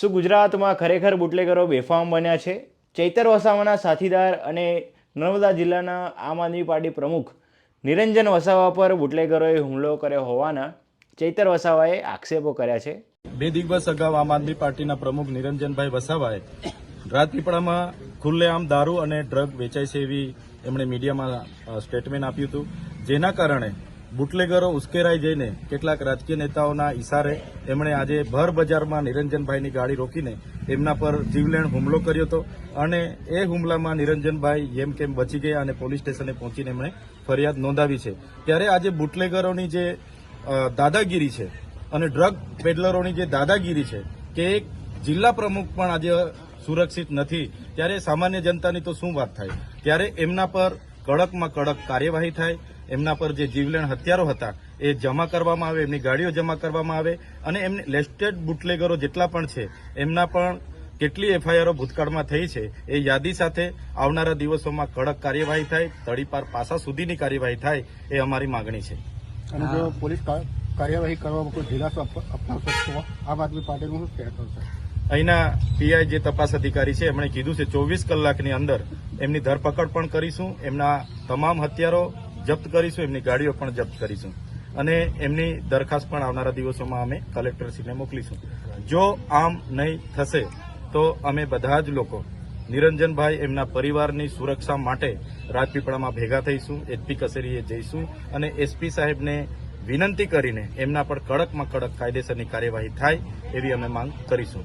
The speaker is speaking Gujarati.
શું ગુજરાતમાં ખરેખર બુટલેગરો બેફામ બન્યા છે? ચૈતર વસાવાના સાથીદાર અને નર્મદા જિલ્લાના આમ આદમી પાર્ટી પ્રમુખ નિરંજન વસાવા પર બુટલેગરોએ હુમલો કર્યો હોવાના ચૈતર વસાવાએ આક્ષેપો કર્યા છે. બે દિવસ અગાઉ આમ આદમી પાર્ટીના પ્રમુખ નિરંજનભાઈ વસાવાએ રાજપીપળામાં ખુલ્લેઆમ દારૂ અને ડ્રગ વેચાય છે એવી એમણે મીડિયામાં સ્ટેટમેન્ટ આપ્યું હતું. જેના કારણે બુટલેગરો ઉશ્કેરાઈ જઈને કેટલાક રાજકીય નેતાઓના ઇશારે એમણે આજે ભર બજારમાં નિરંજનભાઈની ગાડી રોકીને એમના પર જીવલેણ હુમલો કર્યો હતો અને એ હુમલામાં નિરંજનભાઈ એમ કેમ બચી ગયા અને પોલીસ સ્ટેશને પહોંચીને એમણે ફરિયાદ નોંધાવી છે. ત્યારે આજે બુટલેગરોની જે દાદાગીરી છે અને ડ્રગ પેડલરોની જે દાદાગીરી છે કે એક જિલ્લા પ્રમુખ પણ આજે સુરક્ષિત નથી, ત્યારે સામાન્ય જનતાની તો શું વાત થાય? ત્યારે એમના પર કડકમાં કડક કાર્યવાહી થાય એમના પર જે જીવલેણ હથિયારો હતા એ જમા કરવામાં આવે એમની ગાડીઓ જમા કરવામાં આવે અને એમને લેસ્ટેડ બુટલેગરો જેટલા પણ છે એમના પણ કેટલી એફઆઈઆરો ભૂતકાળમાં થઈ છે એ યાદી સાથે આવનારા દિવસોમાં કડક કાર્યવાહી થાય તડીપાર પાસા સુધીની કાર્યવાહી થાય એ અમારી માગણી છે. અને જો પોલીસ કાર્યવાહી કરવામાં કોઈ ઢીલાસો અપ- અપનાવશે તો આમ આદમી પાર્ટીનું શું કહેતો છે અહીંના પીઆઈ જે તપાસ અધિકારી છે એમણે કીધું છે ચોવીસ કલાકની અંદર એમની ધરપકડ પણ કરીશું એમના તમામ હથિયારો જપ્ત કરીશું, એમની ગાડીઓ પણ જપ્ત કરીશું. અને એમની દરખાસ્ત પણ આવનારા દિવસોમાં અમે કલેક્ટરશ્રીને મોકલીશું. જો આમ નહીં થશે, તો અમે બધા જ લોકો નિરંજનભાઈ એમના પરિવારની સુરક્ષા માટે રાજપીપળામાં ભેગા થઈશું એસપી કચેરીએ જઈશું અને એસપી સાહેબને વિનંતી કરીને એમના પર કડકમાં કડક કાયદેસરની કાર્યવાહી થાય એવી અમે માંગ કરીશું.